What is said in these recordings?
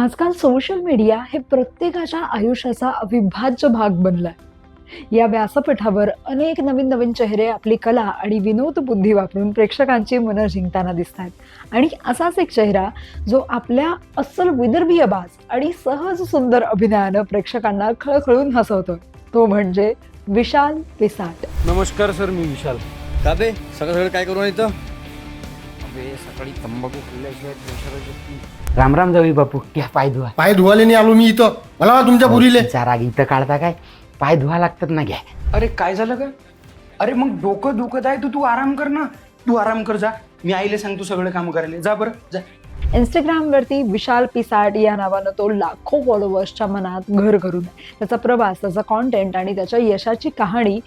आजकाल social media हे प्रत्येकाच्या आयुष्याचा अविभाज्य भाग बनलाय. या व्यासपीठावर अनेक नवीन नवीन चेहरे आपली कला आणि विनोद बुद्धी वापरून प्रेक्षकांची मनं जिंकताना दिसत आहेत आणि असाच एक चेहरा जो आपल्या अस्सल विदर्भीय बाज आणि सहज सुंदर अभिनयानं प्रेक्षकांना खळखळून हसवतो तो म्हणजे विशाल पिसाट. नमस्कार सर मी विशाल. का बे सगळं सगळं काय करून येतं अबे सकाळी तंबाखू खाल्ल्याशिवाय राम राम जावी बापू घ्या पाय धुवा. पाय धुवाले नाही आलो मी इथं. मला तुमच्या पुरीले. तिचा राग इथं काढता काय? पाय धुवा लागतात ना घ्या. अरे काय झालं का अरे मग डोकं दुखत आहे तू तू आराम कर ना. तू आराम कर जा. मी आईला सांगतो सगळं काम करायला. जा बरं जा. इंस्टाग्रामवरती विशाल पिसाट या नावानं तो लाखो फॉलोअर्सच्या मनात घर करून आहे. त्याचा प्रवास त्याचा कॉन्टेंट आणि त्याच्या यशाची कहाणी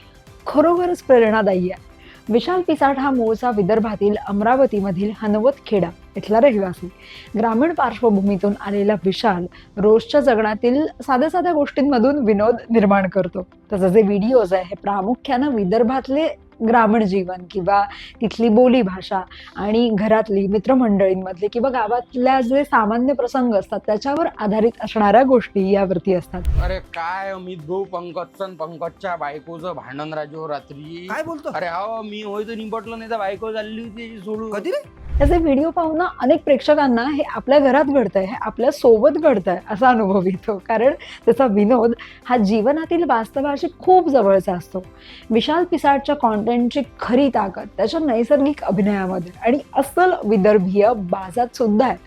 खरोखरच प्रेरणादायी आहे. विशाल पिसाट हा मूळचा विदर्भातील अमरावतीमधील हनवत खेडा इथला रहिवासी. ग्रामीण पार्श्वभूमीतून आलेला विशाल रोजच्या जगण्यातील साध्या साध्या गोष्टींमधून विनोद निर्माण करतो. त्याचे जे व्हिडिओज आहे हे प्रामुख्यानं विदर्भातले ग्रामीण जीवन किंवा तिथली बोली भाषा आणि घरातली मित्रमंडळींमधली किंवा गावातल्या जे सामान्य प्रसंग असतात त्याच्यावर आधारित असणाऱ्या गोष्टी यावरती असतात. अरे काय अमित भाऊ पंकजचं पंकजच्या बायकोचं भांडण राजो रात्री. काय बोलतो? अरे अहो मी होय तर निपटलो नाही तर बायको चालली होती त्याची सोडून. कधी रे? त्याचे व्हिडिओ पाहून ना अनेक प्रेक्षकांना हे आपल्या घरात घडतंय हे आपल्यासोबत घडतंय असा अनुभव येतो. कारण त्याचा विनोद हा जीवनातील वास्तवाशी खूप जवळचा असतो. विशाल पिसाटच्या कॉन्टेंटची खरी ताकद त्याच्या नैसर्गिक अभिनयामध्ये आणि अस्सल विदर्भीय बाजात सुद्धा आहे.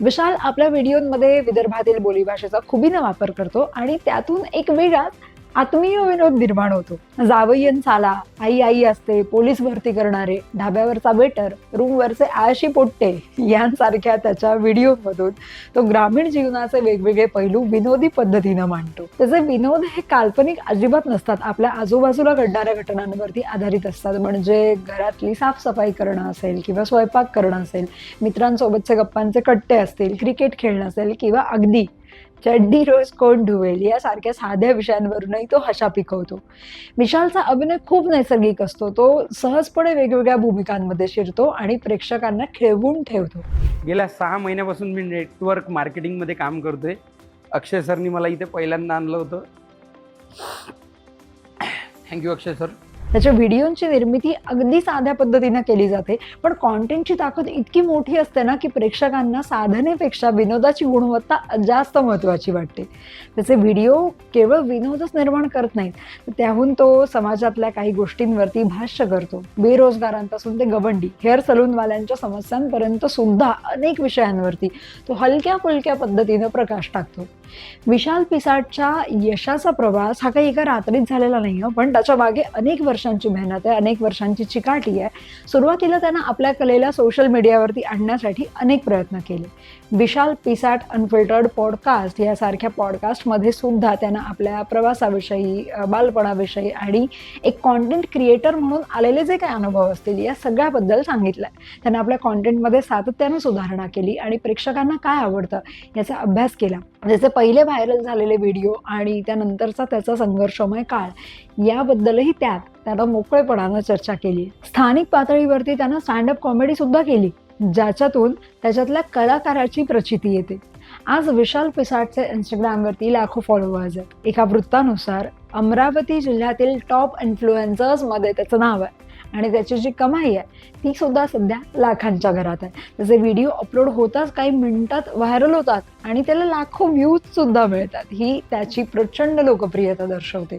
विशाल आपल्या व्हिडिओमध्ये विदर्भातील बोलीभाषेचा खुबीनं वापर करतो आणि त्यातून एक वेगळाच आत्मीय विनोद निर्माण होतो. जावय्यन साला आई आई असते पोलीस भरती करणारे ढाब्यावरचा वेटर रूमवरचे आळशी पोट्टे यांसारख्या त्याच्या व्हिडिओमधून तो ग्रामीण जीवनाचे वेगवेगळे पैलू विनोदी पद्धतीनं मांडतो. त्याचे विनोद हे काल्पनिक अजिबात नसतात. आपल्या आजूबाजूला घडणाऱ्या घटनांवरती आधारित असतात. म्हणजे घरातली साफसफाई करणं असेल किंवा स्वयंपाक करणं असेल मित्रांसोबतचे गप्पांचे कट्टे असतील क्रिकेट खेळणं असेल किंवा अगदी चड्डी रोज कोण धुवेल यासारख्या साध्या विषयांवरूनही तो हशा पिकवतो. विशालचा अभिनय खूप नैसर्गिक असतो. तो सहजपणे वेगवेगळ्या भूमिकांमध्ये शिरतो आणि प्रेक्षकांना खेळवून ठेवतो. गेल्या सहा महिन्यापासून मी नेटवर्क मार्केटिंगमध्ये काम करतोय. अक्षय सरनी मला इथे पहिल्यांदा आणलं होतं. Thank you Akshay sir. त्याच्या व्हिडिओची निर्मिती अगदी साध्या पद्धतीनं केली जाते. पण कॉन्टेंटची ताकद इतकी मोठी असते ना की प्रेक्षकांना साधनेपेक्षा विनोदाची गुणवत्ता जास्त महत्त्वाची वाटते. त्याचे व्हिडिओ केवळ विनोदच निर्माण करत नाहीत त्याहून तो समाजातल्या काही गोष्टींवरती भाष्य करतो. बेरोजगारांपासून ते गवंडी हेअर सलूनवाल्यांच्या समस्यांपर्यंत सुद्धा अनेक विषयांवरती तो हलक्या फुलक्या पद्धतीनं प्रकाश टाकतो. विशाल पिसाटच्या यशाचा प्रवास हा काही एका रात्रीत झालेला नाही पण त्याच्यामागे अनेक वर्षांची मेहनत आहे अनेक वर्षांची चिकाटी आहे. सुरुवातीला त्यांना आपल्या कलेला सोशल मीडियावरती आणण्यासाठी अनेक प्रयत्न केले. विशाल पिसाट अनफिल्टर्ड पॉडकास्ट यासारख्या पॉडकास्टमध्ये सुद्धा त्यांना आपल्या प्रवासाविषयी बालपणाविषयी आणि एक कॉन्टेंट क्रिएटर म्हणून आलेले जे काही अनुभव असतील या सगळ्याबद्दल सांगितलं त्यांना आपल्या कॉन्टेंटमध्ये सातत्यानं सुधारणा केली आणि प्रेक्षकांना काय आवडतं याचा अभ्यास केला. त्याचे पहिले व्हायरल झालेले व्हिडिओ आणि त्यानंतरचा त्याचा संघर्षमय काळ याबद्दलही त्यात त्याला मोकळेपणानं चर्चा केली. स्थानिक पातळीवरती त्यानं स्टँडअप कॉमेडी सुद्धा केली ज्याच्यातून त्याच्यातल्या कलाकाराची प्रचिती येते. आज विशाल पिसाटचे इंस्टाग्रामवरती लाखो फॉलोअर्स आहेत. एका वृत्तानुसार अमरावती जिल्ह्यातील टॉप इन्फ्लुएन्सर्समध्ये त्याचं नाव आहे. आणि त्याची जी कमाई आहे ती सुद्धा सध्या लाखांच्या घरात आहे. त्याचे व्हिडिओ अपलोड होताच काही मिनिटात व्हायरल होतात आणि त्याला लाखो व्ह्यूज सुद्धा मिळतात. ही त्याची प्रचंड लोकप्रियता दर्शवते.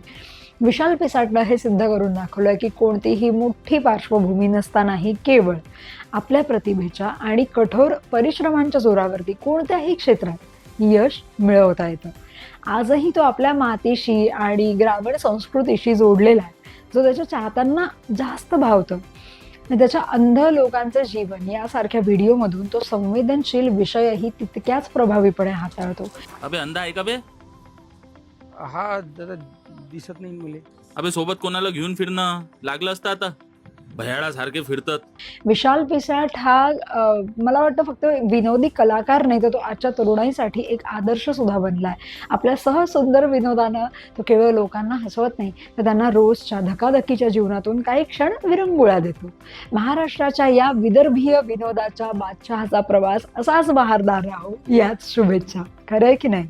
विशाल पिसाटनं हे सिद्ध करून दाखवलं की कोणतीही मोठी पार्श्वभूमी नसतानाही केवळ आपल्या प्रतिभेच्या आणि कठोर परिश्रमांच्या जोरावरती कोणत्याही क्षेत्रात यश मिळवता येतं. आजही तो आपल्या मातीशी आणि ग्रामीण संस्कृतीशी जोडलेला आहे. जो त्याच्या चाहत्यांना जास्त भावतं. आणि त्याच्या अंध लोकांचे जीवन यासारख्या व्हिडिओमधून तो संवेदनशील विषयही तितक्याच प्रभावीपणे हाताळतो. अबे अंधा आहे का बे? हा दादा दिसत नाही मुले. अबे सोबत कोणाला घेऊन फिरणं? लागलं असतं आता. भयाळासारखे फिरतात. विशाल पिसाट हा अ, मला वाटतं फक्त विनोदी कलाकार नाही तर तो आजच्या तरुणाईसाठी एक आदर्श सुद्धा बनला आहे आपल्या सहसुंदर विनोदानं तो केवळ लोकांना हसवत नाही तर त्यांना रोजच्या धकाधकीच्या जीवनातून काही क्षण विरंगुळा देतो. महाराष्ट्राच्या या विदर्भीय विनोदाच्या बादशहाचा प्रवास असाच बहारदार राहो याच शुभेच्छा. खरंय की नाही?